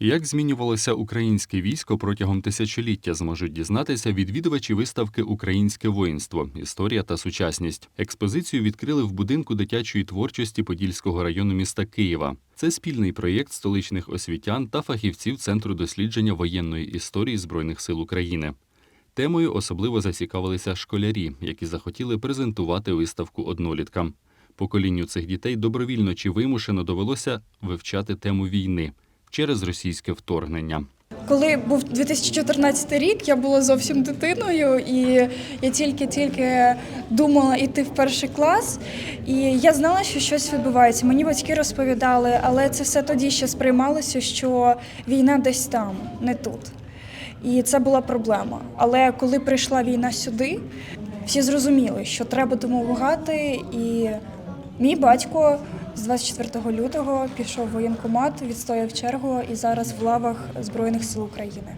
Як змінювалося українське військо протягом тисячоліття, зможуть дізнатися відвідувачі виставки Українське воїнство. Історія та сучасність. Експозицію відкрили в будинку дитячої творчості Подільського району міста Києва. Це спільний проєкт столичних освітян та фахівців Центру дослідження воєнної історії Збройних сил України. Темою особливо зацікавилися школярі, які захотіли презентувати виставку одноліткам. Поколінню цих дітей добровільно чи вимушено довелося вивчати тему війни через російське вторгнення. Коли був 2014 рік, я була зовсім дитиною, і я тільки-тільки думала йти в перший клас. І я знала, що щось відбувається. Мені батьки розповідали, але це все тоді ще сприймалося, що війна десь там, не тут. І це була проблема. Але коли прийшла війна сюди, всі зрозуміли, що треба допомагати. І мій батько з 24 лютого пішов в воєнкомат, відстояв чергу і зараз в лавах Збройних сил України.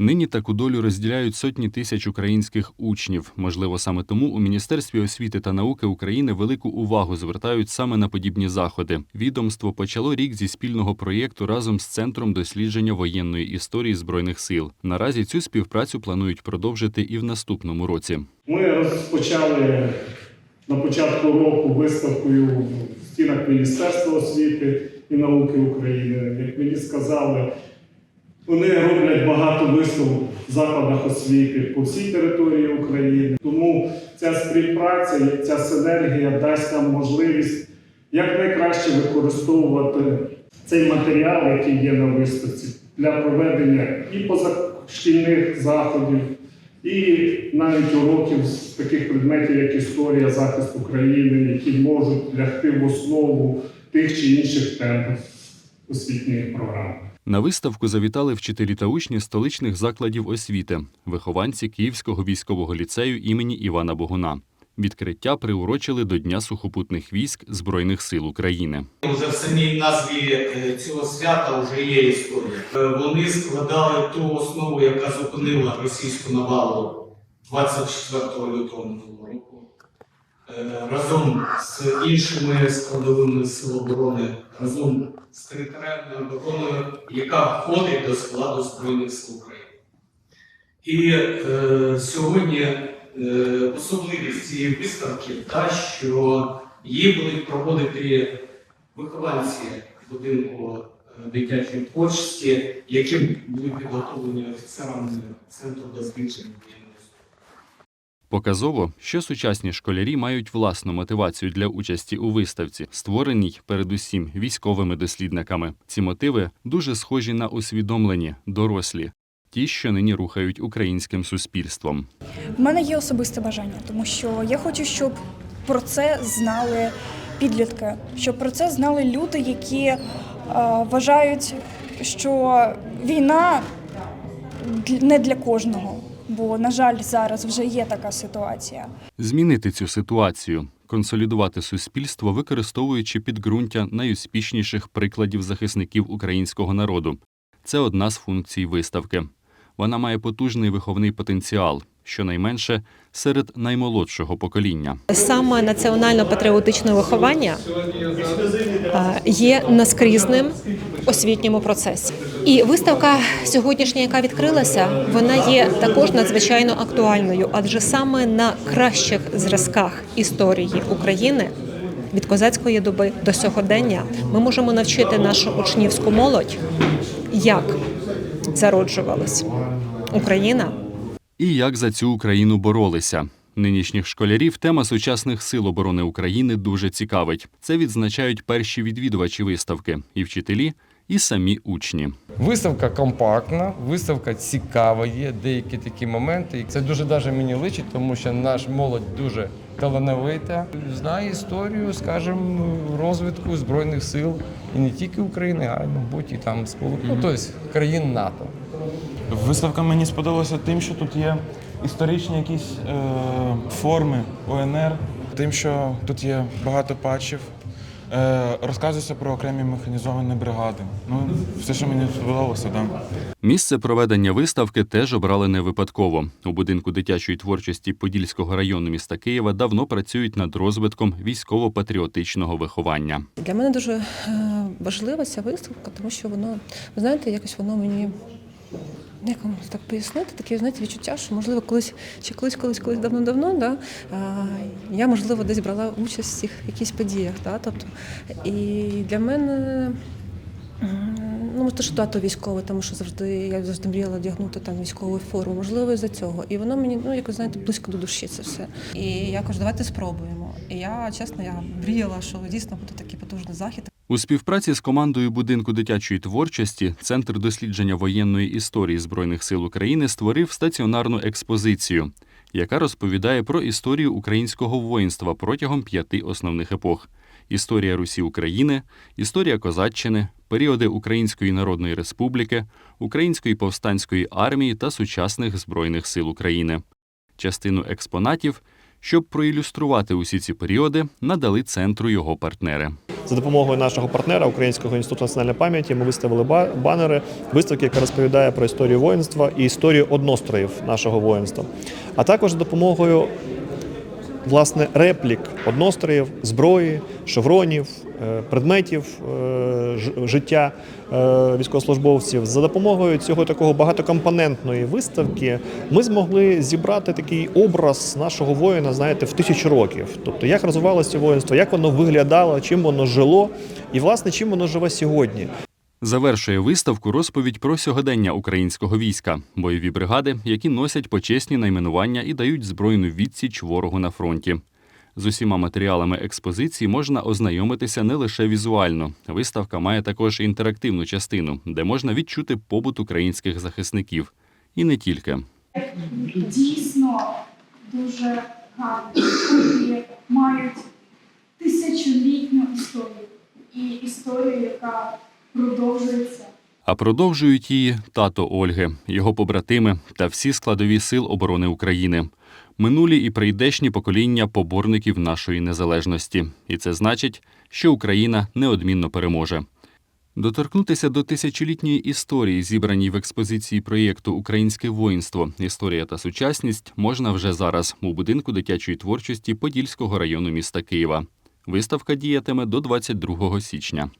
Нині таку долю розділяють сотні тисяч українських учнів. Можливо, саме тому у Міністерстві освіти та науки України велику увагу звертають саме на подібні заходи. Відомство почало рік зі спільного проєкту разом з Центром дослідження воєнної історії збройних сил. Наразі цю співпрацю планують продовжити і в наступному році. Ми розпочали на початку року виставкою в стінах Міністерства освіти і науки України. Як мені сказали, вони роблять багато виставок в закладах освіти по всій території України. Тому ця співпраця, ця синергія дасть нам можливість якнайкраще використовувати цей матеріал, який є на виставці, для проведення і позашкільних заходів, і навіть уроків з таких предметів, як історія, захист України, які можуть лягти в основу тих чи інших тем освітньої програми. На виставку завітали вчителі та учні столичних закладів освіти, вихованці Київського військового ліцею імені Івана Богуна. Відкриття приурочили до Дня сухопутних військ Збройних сил України. Уже в самій назві е, цього свята вже є історія. Е, Вони складали ту основу, яка зупинила російську навалу 24 лютого року. Е, Разом з іншими складовими сил оборони, разом з територіальною обороною, яка входить до складу Збройних сил України. І е, сьогодні особливість цієї виставки та, що її будуть проводити вихованці будинку е, дитячої творчості, які будуть підготовлені офіцерами центру досліджень воєнної Показово, що сучасні школярі мають власну мотивацію для участі у виставці, створеній передусім військовими дослідниками. Ці мотиви дуже схожі на усвідомлені, дорослі, ті, що нині рухають українським суспільством. В мене є особисте бажання, тому що я хочу, щоб про це знали підлітки, щоб про це знали люди, які е, вважають, що війна не для кожного. Бо, на жаль, зараз вже є така ситуація. Змінити цю ситуацію, консолідувати суспільство, використовуючи підґрунтя найуспішніших прикладів захисників українського народу. Це одна з функцій виставки. Вона має потужний виховний потенціал, щонайменше серед наймолодшого покоління. Саме національно-патріотичне виховання є наскрізним освітньому процесі. І виставка сьогоднішня, яка відкрилася, вона є також надзвичайно актуальною, адже саме на кращих зразках історії України від козацької доби до сьогодення ми можемо навчити нашу учнівську молодь, як зароджувалась Україна. І як за цю Україну боролися. Нинішніх школярів тема сучасних сил оборони України дуже цікавить. Це відзначають перші відвідувачі виставки і вчителі, і самі учні. Виставка компактна, виставка цікава, є деякі такі моменти. І Це дуже даже мені личить, тому що наш молодь дуже талановита, знає історію, скажімо, розвитку збройних сил і не тільки України, а й, мабуть, і там сполук, ну, тобто країн НАТО. Виставка мені сподобалася тим, що тут є історичні якісь е, форми ОНР, тим, що тут є багато патчів, Е, розказується про окремі механізовані бригади. Ну, все, що мені сподобалося, так. Місце проведення виставки теж обрали не випадково. У будинку дитячої творчості Подільського району міста Києва давно працюють над розвитком військово-патріотичного виховання. Для мене дуже е, важлива ця виставка, тому що воно, ви знаєте, якось воно мені. Як вам так пояснити, таке знаєте, відчуття, що можливо колись чи колись, колись, колись давно-давно, да, я можливо десь брала участь в цих якихось подіях. Да, тобто, і для мене ну може, що тато військовий, тому що завжди я завжди мріяла одягнути там військову форму, можливо, із-за цього. І воно мені ну якось знаєте близько до душі це все. І я кажу, давайте спробуємо. І я чесно, я мріяла, що дійсно буде такий потужний захід. У співпраці з командою будинку дитячої творчості Центр дослідження воєнної історії Збройних сил України створив стаціонарну експозицію, яка розповідає про історію українського воїнства протягом п'яти основних епох: історія Русі України, історія козаччини, періоди Української Народної Республіки, Української повстанської армії та сучасних збройних сил України. Частину експонатів, щоб проілюструвати усі ці періоди, надали центру його партнери. За допомогою нашого партнера Українського інституту національної пам'яті ми виставили банери виставки, яка розповідає про історію воїнства і історію одностроїв нашого воїнства. А також за допомогою власне реплік одностроїв, зброї, шевронів, е, предметів е, життя е, військовослужбовців. За допомогою цього такого багатокомпонентної виставки ми змогли зібрати такий образ нашого воїна, знаєте, в тисячу років. Тобто, як розвивалося воїнство, як воно виглядало, чим воно жило, і власне чим воно живе сьогодні. Завершує виставку розповідь про сьогодення українського війська, бойові бригади, які носять почесні найменування і дають збройну відсіч ворогу на фронті. З усіма матеріалами експозиції можна ознайомитися не лише візуально. Виставка має також інтерактивну частину, де можна відчути побут українських захисників. І не тільки. дійсно дуже гарні, мають тисячолітню історію і історію, яка продовжується. А продовжують її тато Ольги, його побратими та всі складові сил оборони України, минулі і прийдешні покоління поборників нашої незалежності. І це значить, що Україна неодмінно переможе. Доторкнутися до тисячолітньої історії, зібраній в експозиції проєкту Українське воїнство, історія та сучасність можна вже зараз у будинку дитячої творчості Подільського району міста Києва. Виставка діятиме до 22 січня.